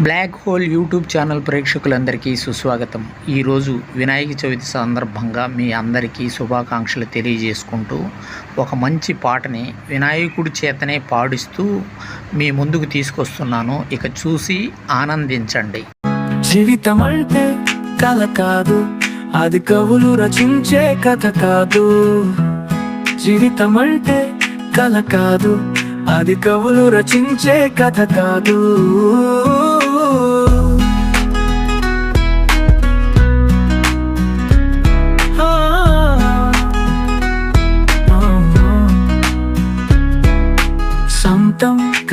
Black hole YouTube channel ప్రేక్షకులందరికీ సుస్వాగతం. ఈరోజు వినాయక చవితి సందర్భంగా మీ అందరికీ శుభాకాంక్షలు తెలియజేసుకుంటూ ఒక మంచి పాటని వినాయకుడి చేతనే పాడిస్తూ మీ ముందుకు తీసుకొస్తున్నాను. ఇక చూసి ఆనందించండి. జీవితం అంటే కల కాదు అది కవులు రచించే కథ కాదు. జీవితం అంటే కల కాదు అది కవులు రచించే కథ కాదు.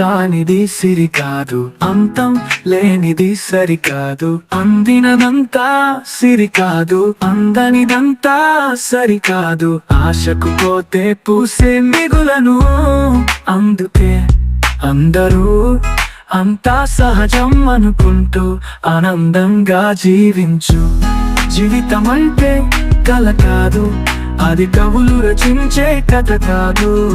కానిది సిరి కాదు అంతం లేనిది సరికాదు. అందినదంతా సిరి కాదు అందనిదంతా సరికాదు. ఆశకు పోతే పూసే మిగులను అందుకే అందరూ అంతా సహజం అనుకుంటూ ఆనందంగా జీవించు. జీవితం అంటే కల కాదు. అది కవులు రచించే కథ కాదు.